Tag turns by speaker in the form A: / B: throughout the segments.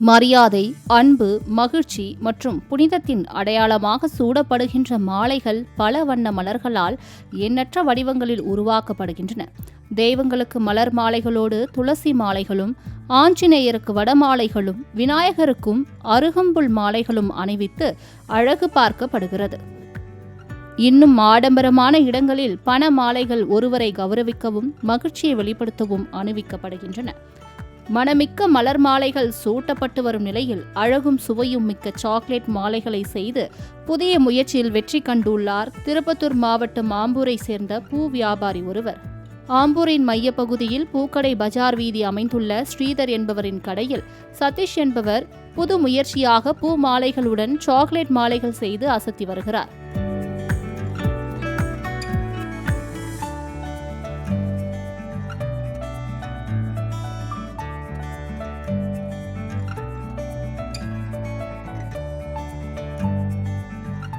A: மரியாதை அன்பு மகிழ்ச்சி மற்றும் புனிதத்தின் அடையாளமாக சூடப்படுகின்ற மாலைகள் பல வண்ண மலர்களால் எண்ணற்ற வடிவங்களில் உருவாக்கப்படுகின்றன. தெய்வங்களுக்கு மலர் மாலைகளோடு துளசி மாலைகளும் ஆஞ்சநேயருக்கு வடமாலைகளும் விநாயகருக்கும் அருகம்புல் மாலைகளும் அணிவித்து அழகு பார்க்கப்படுகிறது. இன்னும் ஆடம்பரமான இடங்களில் பண மாலைகள் ஒருவரை கௌரவிக்கவும் மகிழ்ச்சியை வெளிப்படுத்தவும் அணிவிக்கப்படுகின்றன. மணமிக்க மலர் மாலைகள் சூட்டப்பட்டு வரும் நிலையில் அழகும் சுவையும் மிக்க சாக்லேட் மாலைகளை செய்து புதிய முயற்சியில் வெற்றி கண்டுள்ளார் திருப்பத்தூர் மாவட்டம் ஆம்பூரை சேர்ந்த பூ வியாபாரி ஒருவர். ஆம்பூரின் மையப்பகுதியில் பூக்கடை பஜார் வீதி அமைந்துள்ள ஸ்ரீதர் என்பவரின் கடையில் சதீஷ் என்பவர் புது முயற்சியாக பூ மாலைகளுடன் சாக்லேட் மாலைகள் செய்து அசத்தி வருகிறார்.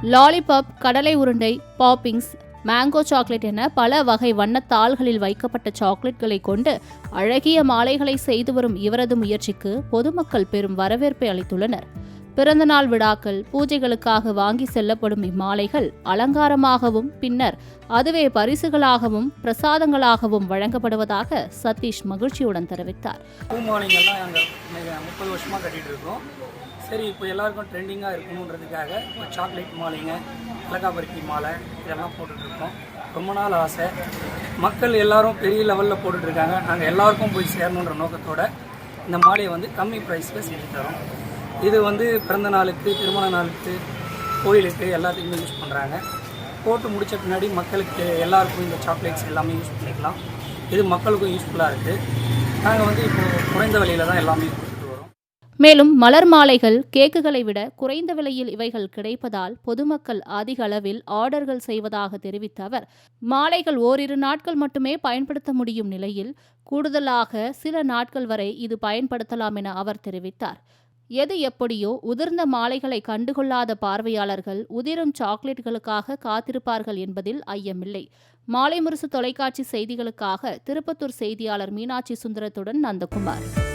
A: லாலிபாப் கடலை உருண்டை பாப்பிங்ஸ் மேங்கோ சாக்லேட் என பல வகை வண்ணத்தாள்களில் வைக்கப்பட்ட சாக்லேட்களை கொண்டு அழகிய மாலைகளை செய்து வரும் இவரது முயற்சிக்கு பொதுமக்கள் பெரும் வரவேற்பை அளித்துள்ளனர். பிறந்தநாள் விழாக்கள் பூஜைகளுக்காக வாங்கி செல்லப்படும் இம்மாலைகள் அலங்காரமாகவும் பின்னர் அதுவே பரிசுகளாகவும் பிரசாதங்களாகவும் வழங்கப்படுவதாக சதீஷ் மகிழ்ச்சியுடன் தெரிவித்தார்.
B: பூ நாங்கள் முப்பது வருஷமாக கட்டிகிட்டு இருக்கோம். சரி இப்போ எல்லாருக்கும் ட்ரெண்டிங்காக இருக்கணுன்றதுக்காக இப்போ சாக்லேட் மாலைங்க அலகாபரிக்கி மாலை இதெல்லாம் போட்டுட்ருக்கோம் ரொம்ப நாள் ஆசை. மக்கள் எல்லாரும் பெரிய லெவலில் போட்டுட்ருக்காங்க நாங்கள் எல்லாருக்கும் போய் சேரணுன்ற நோக்கத்தோட இந்த மாலையை வந்து கம்மி ப்ரைஸில் செஞ்சு தரோம். இது வந்து பிறந்த நாளுக்கு திருமண நாளுக்கு கோயிலுக்கு எல்லாத்துக்குமே யூஸ் பண்ணுறாங்க போட்டு முடித்த பின்னாடி மக்களுக்கு எல்லாருக்கும் இந்த சாக்லேட்ஸ் எல்லாமே யூஸ் பண்ணிக்கலாம். இது மக்களுக்கும் யூஸ்ஃபுல்லாக இருக்குது நாங்கள் வந்து இப்போ குறைந்த விலையில் தான் எல்லாமே
A: மேலும் மலர் மாலைகள் கேக்குகளை விட குறைந்த விலையில் இவைகள் கிடைப்பதால் பொதுமக்கள் அதிக அளவில் ஆர்டர்கள் செய்வதாக தெரிவித்த அவர் மாலைகள் ஓரிரு நாட்கள் மட்டுமே பயன்படுத்த முடியும் நிலையில் கூடுதலாக சில நாட்கள் வரை இது பயன்படுத்தலாம் என அவர் தெரிவித்தார். எது எப்படியோ உதிர்ந்த மாலைகளை கண்டுகொள்ளாத பார்வையாளர்கள் உதிரும் சாக்லேட்டுகளுக்காக காத்திருப்பார்கள் என்பதில் ஐயமில்லை. மாலை முரசு தொலைக்காட்சி செய்திகளுக்காக திருப்பத்தூர் செய்தியாளர் மீனாட்சி சுந்தரத்துடன் நந்தகுமார்.